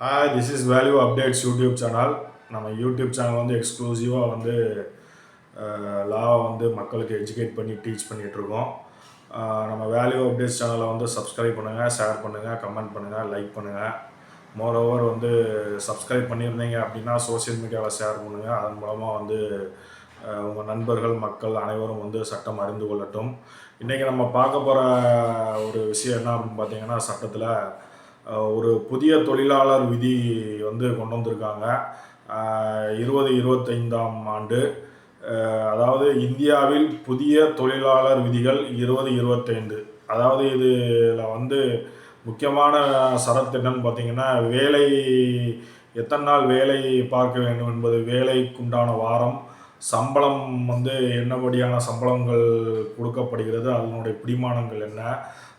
Hi this is value updates YouTube channel நம்ம YouTube channel வந்து எக்ஸ்க்ளூசிவாக வந்து uh, லாவை வந்து மக்களுக்கு எஜுகேட் பண்ணி டீச் பண்ணிகிட்ருக்கோம் uh, நம்ம வேல்யூ அப்டேட்ஸ் சேனலை வந்து சப்ஸ்கிரைப் பண்ணுங்கள் ஷேர் பண்ணுங்கள் கமெண்ட் பண்ணுங்கள் லைக் பண்ணுங்கள் மோரோவர் வந்து சப்ஸ்கிரைப் பண்ணியிருந்தீங்க அப்படின்னா சோஷியல் மீடியாவில் ஷேர் பண்ணுங்கள் அதன் மூலமாக வந்து uh, உங்கள் நண்பர்கள் மக்கள் அனைவரும் வந்து சட்டம் அறிந்து கொள்ளட்டும். இன்றைக்கி நம்ம பார்க்க போகிற ஒரு விஷயம் என்ன அப்படின்னு பார்த்தீங்கன்னா சட்டத்தில் ஒரு புதிய தொழிலாளர் விதி வந்து கொண்டு வந்திருக்காங்க. இருபது இருபத்தைந்தாம் ஆண்டு. அதாவது இந்தியாவில் புதிய தொழிலாளர் விதிகள் இருபது இருபத்தைந்து. அதாவது இதில் வந்து முக்கியமான சரத்து என்னன்னு பார்த்தீங்கன்னா வேலை எத்தனை நாள் வேலை பார்க்க வேண்டும் என்பது வேலைக்குண்டான வாரம். சம்பளம் வந்து என்னபடியான சம்பளங்கள் கொடுக்கப்படுகிறது அதனுடைய பிடிமானங்கள் என்ன?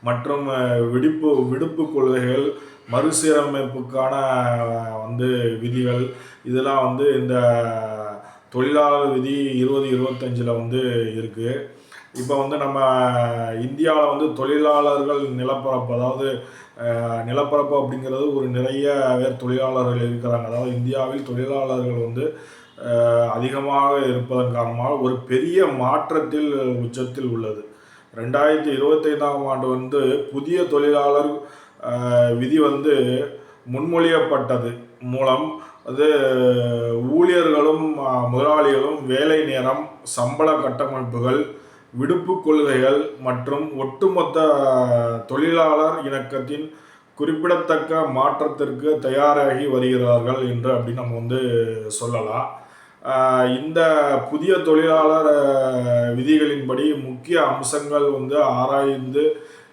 மற்றும் விடுப்பு விடுப்பு கொள்கைகள் மறுசீரமைப்புக்கான வந்து விதிகள் இதெல்லாம் வந்து இந்த தொழிலாளர் விதி இருபது இருபத்தஞ்சில் வந்து இருக்குது இப்போ வந்து நம்ம இந்தியாவில் வந்து தொழிலாளர்கள் நிலப்பரப்பு அதாவது நிலப்பரப்பு அப்படிங்கிறது ஒரு நிறைய பேர் தொழிலாளர்கள் இருக்கிறாங்க. அதாவது இந்தியாவில் தொழிலாளர்கள் வந்து அதிகமாக இருப்பதன் காரணமாக ஒரு பெரிய மாற்றத்தில் உச்சத்தில் உள்ளது. ரெண்டாயிரத்தி இருபத்தைந்தாம் ஆண்டு வந்து புதிய தொழிலாளர் விதி வந்து முன்மொழியப்பட்டது. மூலம் அது ஊழியர்களும் முதலாளிகளும் வேலை நேரம் சம்பள கட்டமைப்புகள் விடுப்பு கொள்கைகள் மற்றும் ஒட்டுமொத்த தொழிலாளர் இணக்கத்தின் குறிப்பிடத்தக்க மாற்றத்திற்கு தயாராகி வருகிறார்கள் என்று அப்படி நம்ம வந்து சொல்லலாம். இந்த புதிய தொழிலாளர் விதிகளின்படி முக்கிய அம்சங்கள் வந்து ஆராய்ந்து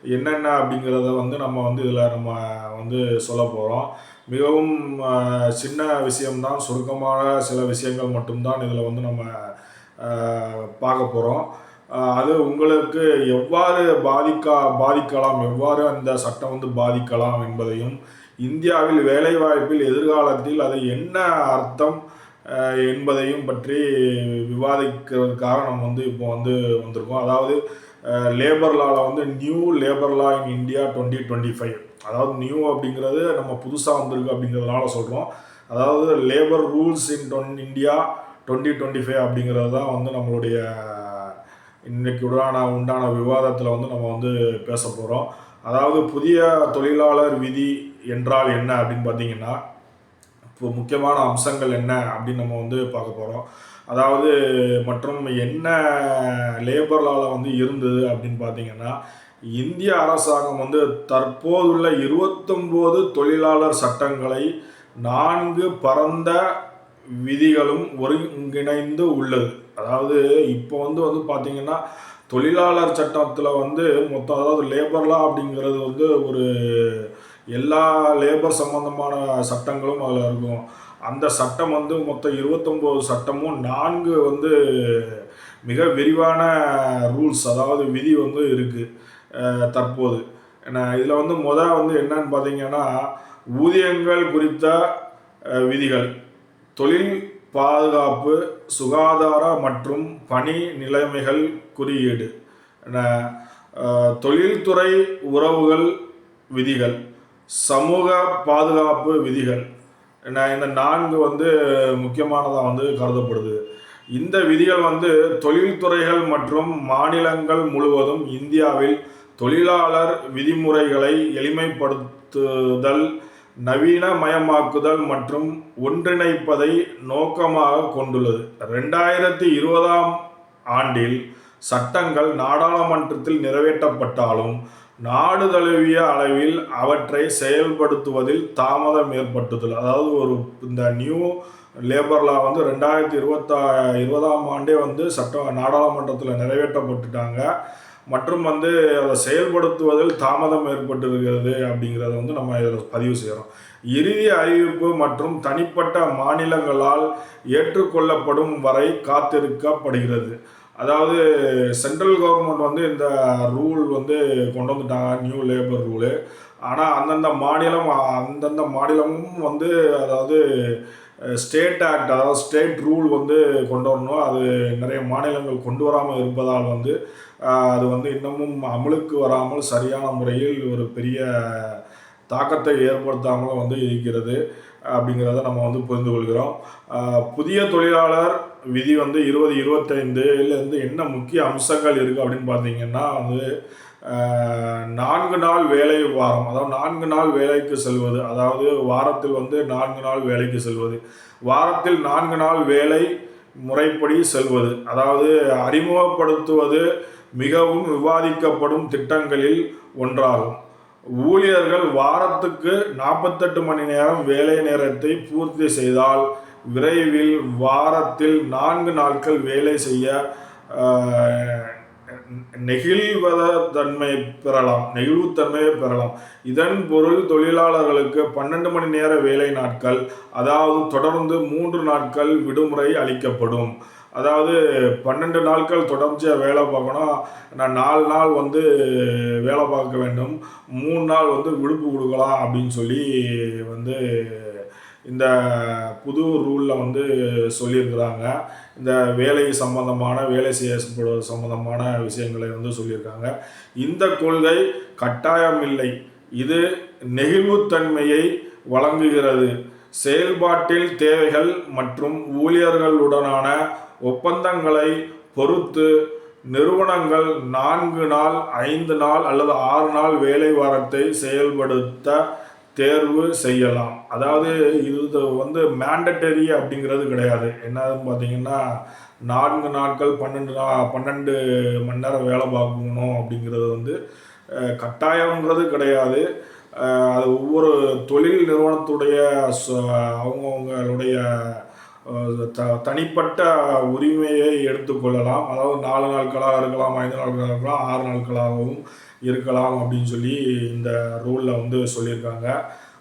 என்னென்ன அப்படிங்கிறத வந்து நம்ம வந்து இதில் நம்ம வந்து சொல்ல போகிறோம் மிகவும் சின்ன விஷயம்தான் சுருக்கமான சில விஷயங்கள் மட்டும்தான் இதில் வந்து நம்ம பார்க்க போகிறோம் அது உங்களுக்கு எவ்வாறு பாதிக்கா பாதிக்கலாம் எவ்வாறு அந்த சட்டம் வந்து பாதிக்கலாம் என்பதையும் இந்தியாவில் வேலைவாய்ப்பில் எதிர்காலத்தில் அது என்ன அர்த்தம் என்பதையும் பற்றி விவாதிக்கிறதுக்காக நம்ம வந்து இப்போ வந்து வந்திருக்கோம். அதாவது லேபர் லாவில் வந்து new labour law in India twenty twenty five அதாவது நியூ அப்படிங்கிறது நம்ம புதுசாக வந்திருக்கு அப்படிங்கிறதுனால சொல்கிறோம் அதாவது labour rules in done India twenty twenty five அப்படிங்கிறது தான் வந்து நம்மளுடைய இன்றைக்கு உண்டான உண்டான விவாதத்தில் வந்து நம்ம வந்து பேச போகிறோம் அதாவது புதிய தொழிலாளர் விதி என்றால் என்ன அப்படின்னு பார்த்தீங்கன்னா முக்கியமான அம்சங்கள் என்ன அப்படின்னு நம்ம வந்து பார்க்க போகிறோம் அதாவது மற்றும் என்ன லேபர்லால் வந்து இருந்தது அப்படின்னு பார்த்தீங்கன்னா இந்திய அரசாங்கம் வந்து தற்போதுள்ள இருபத்தொம்போது தொழிலாளர் சட்டங்களை நான்கு பரந்த விதிகளும் ஒருங்கிணைந்து உள்ளது. அதாவது இப்போ வந்து வந்து பார்த்தீங்கன்னா தொழிலாளர் சட்டத்தில் வந்து மொத்தம் அதாவது லேபர் லா அப்படிங்கிறது வந்து ஒரு எல்லா லேபர் சம்பந்தமான சட்டங்களும் அதில் இருக்கும். அந்த சட்டம் வந்து மொத்தம் இருபத்தொம்போது சட்டமும் நான்கு வந்து மிக விரிவான ரூல்ஸ் அதாவது விதி வந்து இருக்குது தற்போது. இதில் வந்து மொதல் வந்து என்னன்னு பார்த்தீங்கன்னா ஊதியங்கள் குறித்த விதிகள். தொழில் பாதுகாப்பு சுகாதார மற்றும் பணி நிலைமைகள் குறியீடு. தொழில்துறை உறவுகள் விதிகள். சமூக பாதுகாப்பு விதிகள். நான் இந்த நான்கு வந்து முக்கியமானதாக வந்து கருதப்படுது. இந்த விதிகள் வந்து தொழில்துறைகள் மற்றும் மாநிலங்கள் முழுவதும் இந்தியாவில் தொழிலாளர் விதிமுறைகளை எளிமைப்படுத்துதல் நவீனமயமாக்குதல் மற்றும் ஒன்றிணைப்பதை நோக்கமாக கொண்டுள்ளது. ரெண்டாயிரத்தி இருபதாம் ஆண்டில் சட்டங்கள் நாடாளுமன்றத்தில் நிறைவேற்றப்பட்டாலும் நாடு தழுவிய அளவில் அவற்றை செயல்படுத்துவதில் தாமதம் ஏற்பட்டுதல் அதாவது ஒரு இந்த நியூ லேபர் லா வந்து ரெண்டாயிரத்தி இருபத்தா இருபதாம் ஆண்டே வந்து சட்டம் நாடாளுமன்றத்தில் நிறைவேற்றப்பட்டுட்டாங்க. மற்றும் வந்து அதை செயல்படுத்துவதில் தாமதம் ஏற்பட்டிருக்கிறது அப்படிங்கிறத வந்து நம்ம இதில் பதிவு செய்கிறோம் இறுதி அறிவிப்பு மற்றும் தனிப்பட்ட மாநிலங்களால் ஏற்றுக்கொள்ளப்படும் வரை காத்திருக்கப்படுகிறது. அதாவது சென்ட்ரல் கவர்மெண்ட் வந்து இந்த ரூல் வந்து கொண்டு வந்துட்டாங்க நியூ லேபர் ரூலு ஆனால் அந்தந்த மாநிலம் அந்தந்த மாநிலமும் வந்து அதாவது ஸ்டேட் ஆக்ட் அதாவது ஸ்டேட் ரூல் வந்து கொண்டு வரணும். அது நிறைய மாநிலங்கள் கொண்டு வராமல் இருப்பதால் வந்து அது வந்து இன்னமும் அமலுக்கு வராமல் சரியான முறையில் ஒரு பெரிய தாக்கத்தை ஏற்படுத்தாமலும் வந்து இருக்கிறது அப்படிங்கிறத நம்ம வந்து புரிந்து கொள்கிறோம். புதிய தொழிலாளர் விதி வந்து இருபது இருபத்தைந்துலேருந்து என்ன முக்கிய அம்சங்கள் இருக்குது அப்படின்னு பார்த்தீங்கன்னா வந்து நான்கு நாள் வேலை வாரம். அதாவது நான்கு நாள் வேலைக்கு செல்வது. அதாவது வாரத்தில் வந்து நான்கு நாள் வேலைக்கு செல்வது. வாரத்தில் நான்கு நாள் வேலை முறைப்படி செல்வது. அதாவது அறிமுகப்படுத்துவது மிகவும் விவாதிக்கப்படும் திட்டங்களில் ஒன்றாகும். ஊழியர்கள் வாரத்துக்கு நாற்பத்தெட்டு மணி நேரம் வேலை நேரத்தை பூர்த்தி செய்தால் விரைவில் வாரத்தில் நான்கு நாட்கள் வேலை செய்ய நெகிழ்வதன்மை பெறலாம் நெகிழ்வுத்தன்மையை பெறலாம். இதன் பொருள் தொழிலாளர்களுக்கு பன்னெண்டு மணி நேர வேலை நாட்கள் அதாவது தொடர்ந்து மூன்று நாட்கள் விடுமுறை அளிக்கப்படும். அதாவது பன்னெண்டு நாட்கள் தொடர்ச்சியாக வேலை பார்க்கணும் நான் நாலு நாள் வந்து வேலை பார்க்க வேண்டும் மூணு நாள் வந்து விடுப்பு கொடுக்கலாம் அப்படின்னு சொல்லி வந்து இந்த புது ரூலில் வந்து சொல்லியிருக்கிறாங்க. இந்த வேலை சம்பந்தமான வேலை செய்யப்படுவது சம்பந்தமான விஷயங்களை வந்து சொல்லியிருக்காங்க. இந்த கொள்கை கட்டாயம் இல்லை. இது நெகிழ்வுத்தன்மையை வழங்குகிறது. செயல்பாட்டில் தேவைகள் மற்றும் ஊழியர்களுடனான ஒப்பந்தங்களை பொறுத்து நிறுவனங்கள் நான்கு நாள் ஐந்து நாள் அல்லது ஆறு நாள் வேலை வாரத்தை செயல்படுத்த தேர்வு செய்யலாம். அதாவது இது வந்து மேண்டட்டரி அப்படிங்கிறது கிடையாது. என்னதுன்னு பார்த்தீங்கன்னா நான்கு நாட்கள் பன்னெண்டு நா பன்னெண்டு மணி நேரம் வேலை பார்க்கணும் அப்படிங்கிறது வந்து கட்டாயங்கிறது கிடையாது. அது ஒவ்வொரு தொழில் நிறுவனத்துடைய அவங்கவுங்களுடைய த தனிப்பட்ட உரிமையை எடுத்துக்கொள்ளலாம். அதாவது நாலு நாட்களாக இருக்கலாம் ஐந்து நாட்களாக இருக்கலாம் ஆறு நாட்களாகவும் இருக்கலாம் அப்படின்னு சொல்லி இந்த ரூலில் வந்து சொல்லியிருக்காங்க.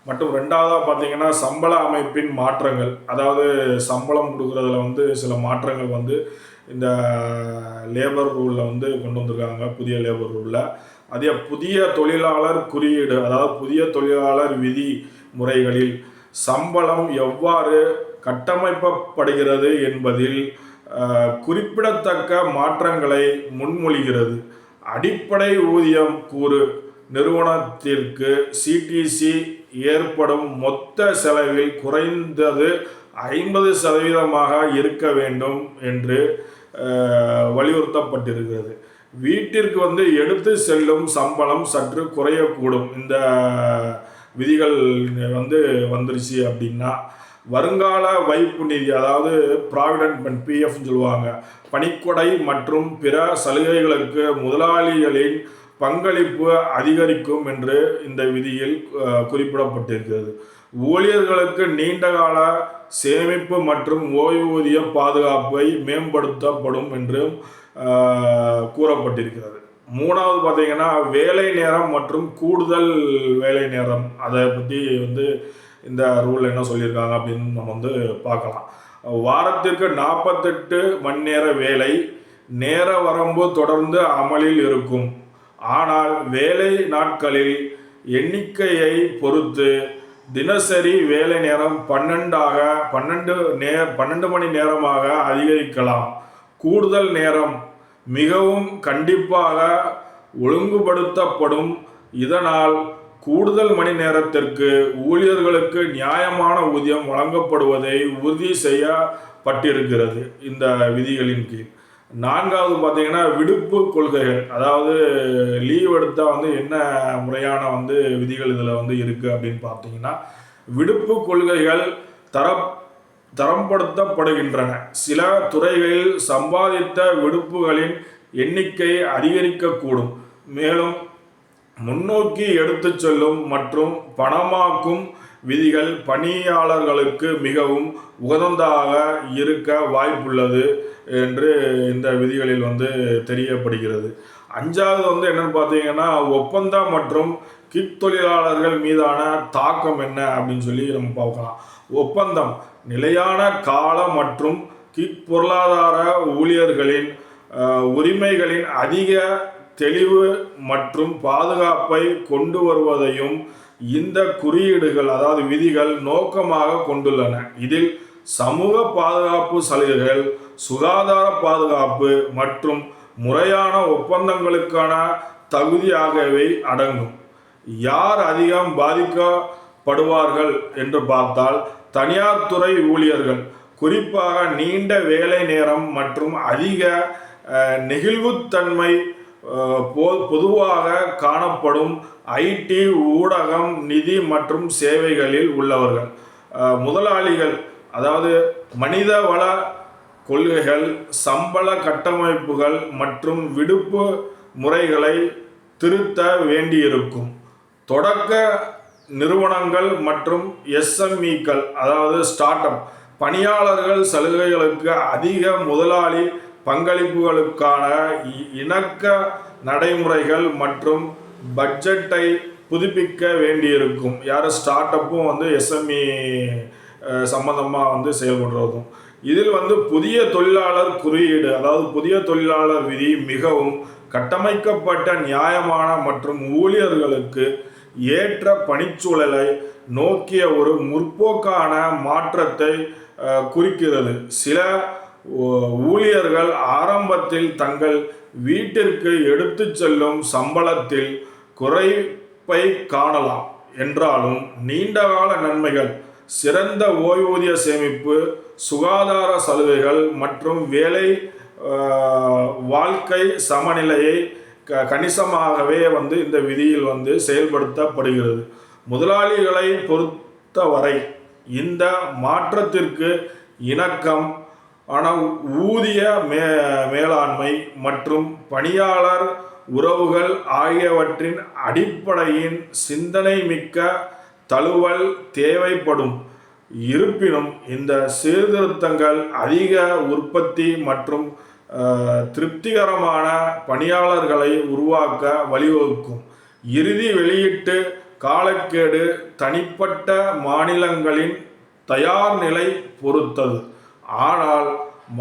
மற்றும் ரெண்டாவதாக பார்த்தீங்கன்னா சம்பள அமைப்பின் மாற்றங்கள். அதாவது சம்பளம் கொடுக்குறதுல வந்து சில மாற்றங்கள் வந்து இந்த லேபர் ரூலில் வந்து கொண்டு வந்திருக்காங்க புதிய லேபர் ரூலில் அதே புதிய தொழிலாளர் குறியீடு அதாவது புதிய தொழிலாளர் விதி முறைகளில் சம்பளம் எவ்வாறு கட்டமைப்பப்படுகிறது என்பதில் குறிப்பிடத்தக்க மாற்றங்களை முன்மொழிகிறது. அடிப்படை ஊதியம் கூறு நிறுவனத்திற்கு சிடிசி ஏற்படும் மொத்த செலவில் குறைந்தது ஐம்பது சதவீதமாக இருக்க வேண்டும் என்று வலியுறுத்தப்பட்டிருக்கிறது. வீட்டிற்கு வந்து எடுத்து செல்லும் சம்பளம் சற்று குறையக்கூடும். இந்த விதிகள் வந்து வந்துருச்சு அப்படின்னா வருங்கால வைப்பு நிதி அதாவது ப்ராவிடன்ட் ஃபண்ட் பிஎஃப்னு சொல்லுவாங்க. பணிக்கொடை மற்றும் பிற சலுகைகளுக்கு முதலாளிகளின் பங்களிப்பு அதிகரிக்கும் என்று இந்த விதியில் குறிப்பிடப்பட்டிருக்கிறது. ஊழியர்களுக்கு நீண்டகால சேமிப்பு மற்றும் ஓய்வூதிய பாதுகாப்பை மேம்படுத்தப்படும் என்றும் கூறப்பட்டிருக்கிறது. மூணாவது பார்த்தீங்கன்னா வேலை நேரம் மற்றும் கூடுதல் வேலை நேரம். அதை பற்றி வந்து இந்த ரூல் என்ன சொல்லியிருக்காங்க அப்படின்னு நம்ம வந்து பார்க்கலாம். வாரத்திற்கு நாற்பத்தெட்டு மணி நேர வேலை நேர வரம்பு தொடர்ந்து அமலில் இருக்கும். ஆனால் வேலை நாட்களில் எண்ணிக்கையை பொறுத்து தினசரி வேலை நேரம் பன்னெண்டாக பன்னெண்டு நே பன்னெண்டு மணி நேரமாக அதிகரிக்கலாம். கூடுதல் நேரம் மிகவும் கண்டிப்பாக ஒழுங்குபடுத்தப்படும். இதனால் கூடுதல் மணி நேரத்திற்கு ஊழியர்களுக்கு நியாயமான ஊதியம் வழங்கப்படுவதை உறுதி செய்யப்பட்டிருக்கிறது இந்த விதிகளின் கீழ். நான்காவது பார்த்தீங்கன்னா விடுப்பு கொள்கைகள். அதாவது லீவ் எடுத்தால் வந்து என்ன முறையான வந்து விதிகள் இதில் வந்து இருக்குது அப்படின்னு பார்த்தீங்கன்னா விடுப்பு கொள்கைகள் தர தரப்படுத்தப்படுகின்றன சில துறைகளில் சம்பாதித்த விடுப்புகளின் எண்ணிக்கை அதிகரிக்கக்கூடும். மேலும் முன்னோக்கி எடுத்துச் செல்லும் மற்றும் பணமாக்கும் விதிகள் பணியாளர்களுக்கு மிகவும் உகந்ததாக இருக்க வாய்ப்புள்ளது என்று இந்த விதிகளில் வந்து தெரியப்படுகிறது. அஞ்சாவது வந்து என்னன்னு பார்த்தீங்கன்னா ஒப்பந்தம் மற்றும் கிக் தொழிலாளர்கள் மீதான தாக்கம் என்ன அப்படின்னு சொல்லி நம்ம பார்க்கலாம். ஒப்பந்தம் நிலையான கால மற்றும் கிக் பொருளாதார ஊழியர்களின் உரிமைகளின் அதிக தெளிவு மற்றும் பாதுகாப்பை கொண்டு வருவதையும் இந்த குறியீடுகள் அதாவது விதிகள் நோக்கமாக கொண்டுள்ளன. இதில் சமூக பாதுகாப்பு சலுகைகள் சுகாதார பாதுகாப்பு மற்றும் முறையான ஒப்பந்தங்களுக்கான தகுதி ஆகியவை அடங்கும். யார் அதிகம் பாதிக்கப்படுவார்கள் என்று பார்த்தால் தனியார் துறை ஊழியர்கள் குறிப்பாக நீண்ட வேலை நேரம் மற்றும் அதிக நெகிழ்வுத்தன்மை பொதுவாக காணப்படும் ஐடி ஊடகம் நிதி மற்றும் சேவைகளில் உள்ளவர்கள். முதலாளிகள் அதாவது மனித வள கொள்கைகள் சம்பள கட்டமைப்புகள் மற்றும் விடுப்பு முறைகளை திருத்த வேண்டியிருக்கும். தொடக்க நிறுவனங்கள் மற்றும் எஸ்எம்இக்கள் அதாவது ஸ்டார்ட் அப் பணியாளர்கள் சலுகைகளுக்கு அதிக முதலாளி பங்களிப்புகளுக்கான இ- இணக்க நடைமுறைகள் மற்றும் பட்ஜெட்டை புதுப்பிக்க வேண்டியிருக்கும். யார் ஸ்டார்ட் அப்பும் வந்து எஸ்எம்இ சம்மந்தமாக வந்து செயல்படுறதும். இதில் வந்து புதிய தொழிலாளர் குறியீடு அதாவது புதிய தொழிலாளர் விதி மிகவும் கட்டமைக்கப்பட்ட நியாயமான மற்றும் ஊழியர்களுக்கு ஏற்ற பணிச்சூழலை நோக்கிய ஒரு முற்போக்கான மாற்றத்தை குறிக்கிறது. சில ஊழியர்கள் ஆரம்பத்தில் தங்கள் வீட்டிற்கு எடுத்து செல்லும் சம்பளத்தில் குறைப்பை காணலாம். என்றாலும் நீண்டகால நன்மைகள் சிறந்த ஓய்வூதிய சேமிப்பு சுகாதார சலுகைகள் மற்றும் வேலை வாழ்க்கை சமநிலையை க கணிசமாகவே வந்து இந்த விதியில் வந்து செயல்படுத்தப்படுகிறது. முதலாளிகளை பொறுத்தவரை இந்த மாற்றத்திற்கு இணக்கம் ஆனால் ஊதிய மே மேலாண்மை மற்றும் பணியாளர் உறவுகள் ஆகியவற்றின் அடிப்படையின் சிந்தனை மிக்க தழுவல் தேவைப்படும். இருப்பினும் இந்த சீர்திருத்தங்கள் அதிக உற்பத்தி மற்றும் திருப்திகரமான பணியாளர்களை உருவாக்க வழிவகுக்கும். இறுதி வெளியீட்டு காலக்கேடு தனிப்பட்ட மாநிலங்களின் தயார் நிலை பொறுத்தது. ஆனால்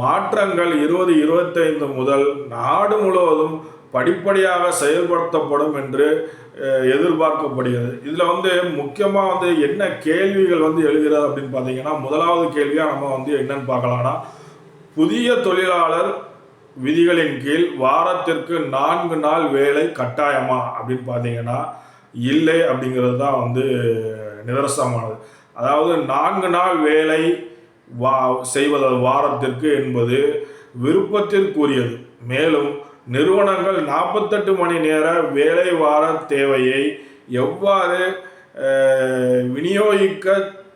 மாற்றங்கள் இருபது இருபத்தைந்து முதல் நாடு முழுவதும் படிப்படியாக செயல்படுத்தப்படும் என்று எதிர்பார்க்கப்படுகிறது. இதில் வந்து முக்கியமாக வந்து என்ன கேள்விகள் வந்து எழுகிறது அப்படின்னு பார்த்தீங்கன்னா முதலாவது கேள்வியாக நம்ம வந்து என்னன்னு பார்க்கலாம்னா புதிய தொழிலாளர் விதிகளின் கீழ் வாரத்திற்கு நான்கு நாள் வேலை கட்டாயமா அப்படின்னு பார்த்தீங்கன்னா இல்லை அப்படிங்கிறது தான் வந்து நிதர்சனமானது. அதாவது நான்கு நாள் வேலை வா செய்வதால் வாரத்திற்கு என்பது விருப்பத்திற்குரியது. மேலும் நிறுவனங்கள் நாற்பத்தெட்டு மணி நேர வேலை வார தேவையை எவ்வாறு விநியோகிக்க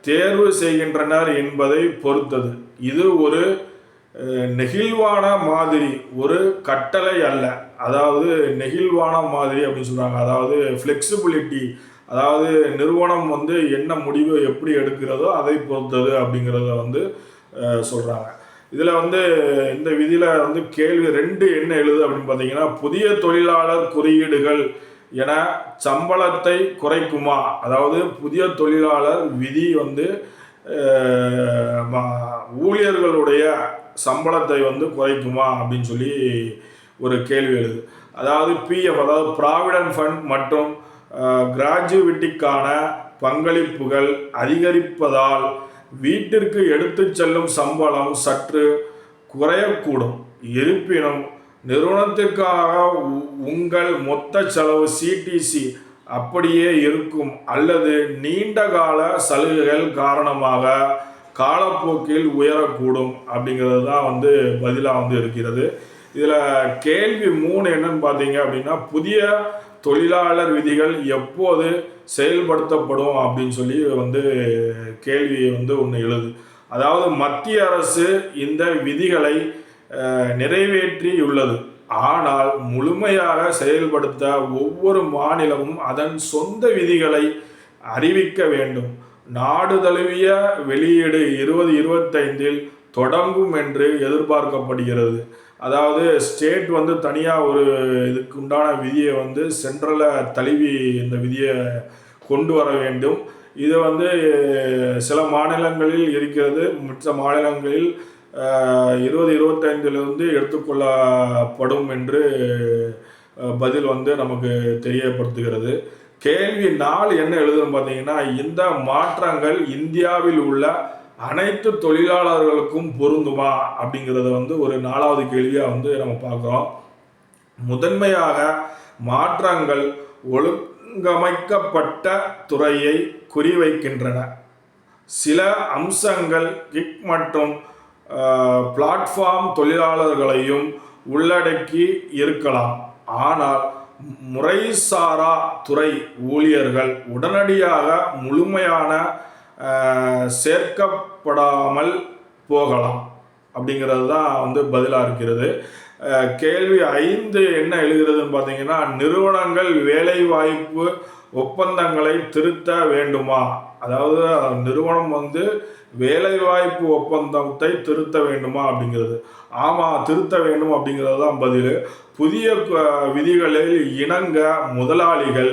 தேர்வு செய்கின்றனர் என்பதை பொறுத்தது. இது ஒரு நெகிழ்வான மாதிரி ஒரு கட்டளை அல்ல. அதாவது நெகிழ்வான மாதிரி அப்படின்னு சொல்கிறாங்க அதாவது ஃப்ளெக்சிபிலிட்டி அதாவது நிறுவனம் வந்து என்ன முடிவு எப்படி எடுக்கிறதோ அதை பொறுத்தது அப்படிங்கிறத வந்து சொல்கிறாங்க இதில் வந்து இந்த விதியில் வந்து கேள்வி ரெண்டு என்ன எழுது அப்படின்னு பார்த்தீங்கன்னா புதிய தொழிலாளர் குறியீடுகள் என சம்பளத்தை குறைக்குமா? அதாவது புதிய தொழிலாளர் விதி வந்து ஊழியர்களுடைய சம்பளத்தை வந்து குறைக்குமா அப்படின்னு சொல்லி ஒரு கேள்வி எழுது. அதாவது பிஎஃப் அதாவது ப்ராவிடன்ட் ஃபண்ட் மற்றும் கிராஜுவிட்டிக்கான பங்களிப்புகள் அதிகரிப்பதால் வீட்டிற்கு எடுத்துச் செல்லும் சம்பளம் சற்று குறையக்கூடும். இருப்பினும் நிறுவனத்திற்காக உ- உங்கள் மொத்த செலவு சிடிசி அப்படியே இருக்கும் அல்லது நீண்ட கால சலுகைகள் காரணமாக காலப்போக்கில் உயரக்கூடும் அப்படிங்கிறது தான் வந்து பதிலாக வந்து இருக்கிறது. இதில் கேள்வி மூணு என்னன்னு பார்த்தீங்க அப்படின்னா புதிய தொழிலாளர் விதிகள் எப்போது செயல்படுத்தப்படும் அப்படின்னு சொல்லி வந்து கேள்வி வந்து ஒன்று எழுது. அதாவது மத்திய அரசு இந்த விதிகளை நிறைவேற்றியுள்ளது. ஆனால் முழுமையாக செயல்படுத்த ஒவ்வொரு மாநிலமும் அதன் சொந்த விதிகளை அறிவிக்க வேண்டும். நாடு தழுவிய வெளியீடு இருபது இருபத்தைந்தில் தொடங்கும் என்று எதிர்பார்க்கப்படுகிறது. அதாவது ஸ்டேட் வந்து தனியாக ஒரு இதுக்கு உண்டான விதியை வந்து சென்ட்ரலை தழுவி இந்த விதியை கொண்டு வர வேண்டும். இது வந்து சில மாநிலங்களில் இருக்கிறது. மற்ற மாநிலங்களில் இருபது இருபத்தைந்திலிருந்து எடுத்துக்கொள்ளப்படும் என்று பதில் வந்து நமக்கு தெரியப்படுத்துகிறது. கேள்வி நாள் என்ன எழுதுன்னு பார்த்தீங்கன்னா இந்த மாற்றங்கள் இந்தியாவில் உள்ள அனைத்து தொழிலாளர்களுக்கும் பொருந்துமா அப்படிங்கிறத வந்து ஒரு நாலாவது கேள்வியாக வந்து நம்ம பார்க்குறோம். முதன்மையாக மாற்றங்கள் ஒழுங்கமைக்கப்பட்ட துறையை குறிவைக்கின்றன. சில அம்சங்கள் கிக் மற்றும் பிளாட்ஃபார்ம் தொழிலாளர்களையும் உள்ளடக்கி இருக்கலாம். ஆனால் முறைசாரா துறை ஊழியர்கள் உடனடியாக முழுமையான சேர்க்கப்படாமல் போகலாம் அப்படிங்கிறது தான் வந்து பதிலாக இருக்கிறது. கேள்வி ஐந்து என்ன எழுகிறதுன்னு பார்த்தீங்கன்னா நிறுவனங்கள் வேலைவாய்ப்பு ஒப்பந்தங்களை திருத்த வேண்டுமா? அதாவது நிறுவனம் வந்து வேலைவாய்ப்பு ஒப்பந்தத்தை திருத்த வேண்டுமா அப்படிங்கிறது. ஆமாம் திருத்த வேண்டும் அப்படிங்கிறது தான் பதில். புதிய விதிகளில் இணங்க முதலாளிகள்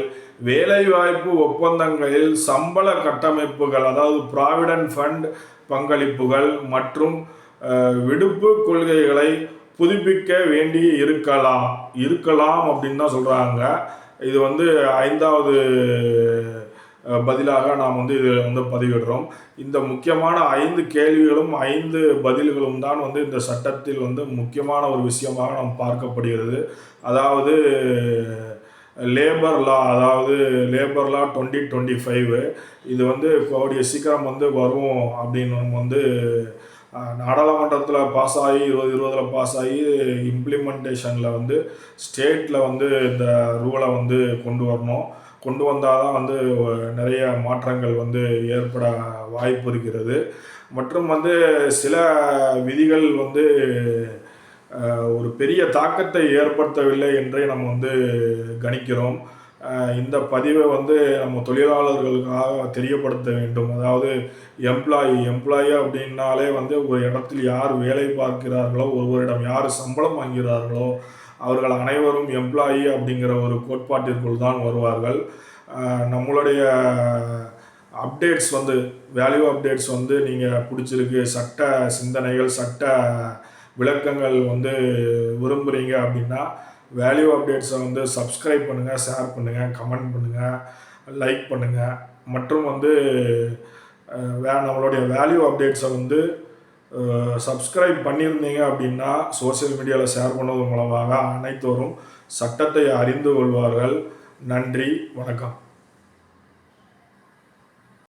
வேலைவாய்ப்பு ஒப்பந்தங்களில் சம்பள கட்டமைப்புகள் அதாவது ப்ராவிடன்ட் ஃபண்ட் பங்களிப்புகள் மற்றும் விடுப்பு கொள்கைகளை புதுப்பிக்க வேண்டி இருக்கலாம். இருக்கலாம் அப்படின்னு தான் சொல்கிறாங்க இது வந்து ஐந்தாவது பதிலாக நாம் வந்து இது வந்து பதிவிடுறோம். இந்த முக்கியமான ஐந்து கேள்விகளும் ஐந்து பதில்களும் தான் வந்து இந்த சட்டத்தில் வந்து முக்கியமான ஒரு விஷயமாக நாம் பார்க்கப்படுகிறது. அதாவது லேபர் லா அதாவது labour law twenty twenty five இது வந்து கூடிய சீக்கிரம் வந்து வரும் அப்படின்னு நம்ம வந்து நாடாளுமன்றத்தில் பாஸ் ஆகி இருபது இருபதில் பாஸ் ஆகி இம்ப்ளிமெண்டேஷனில் வந்து ஸ்டேட்டில் வந்து இந்த ரூலை வந்து கொண்டு வரணும். கொண்டு வந்தால் தான் வந்து நிறைய மாற்றங்கள் வந்து ஏற்பட வாய்ப்பு இருக்கிறது. மற்றும் வந்து சில விதிகள் வந்து ஒரு பெரிய தாக்கத்தை ஏற்படுத்தவில்லை என்றே நம்ம வந்து கணிக்கிறோம். இந்த பதிவை வந்து நம்ம தொழிலாளர்களுக்காக தெரியப்படுத்த வேண்டும். அதாவது எம்ப்ளாயி எம்ப்ளாயி அப்படின்னாலே வந்து ஒரு இடத்தில் யார் வேலை பார்க்கிறார்களோ ஒருவரிடம் யார் சம்பளம் வாங்குகிறார்களோ அவர்கள் அனைவரும் எம்ப்ளாயி அப்படிங்கிற ஒரு கோட்பாட்டிற்குள் தான் வருவார்கள். நம்மளுடைய அப்டேட்ஸ் வந்து வேல்யூ அப்டேட்ஸ் வந்து நீங்கள் பிடிச்சிருக்கு. சட்ட சிந்தனைகள் சட்ட விளக்கங்கள் வந்து விரும்புகிறீங்க அப்படின்னா வேல்யூ அப்டேட்ஸை வந்து சப்ஸ்கிரைப் பண்ணுங்கள் ஷேர் பண்ணுங்கள் கமெண்ட் பண்ணுங்கள் லைக் பண்ணுங்கள் மற்றும் வந்து வே நம்மளுடைய வேல்யூ அப்டேட்ஸை வந்து சப்ஸ்கிரைப் பண்ணியிருந்தீங்க அப்படின்னா சோஷியல் மீடியாவில் ஷேர் பண்ணுவது மூலமாக அனைத்தோரும் சட்டத்தை அறிந்து கொள்வார்கள். நன்றி வணக்கம்.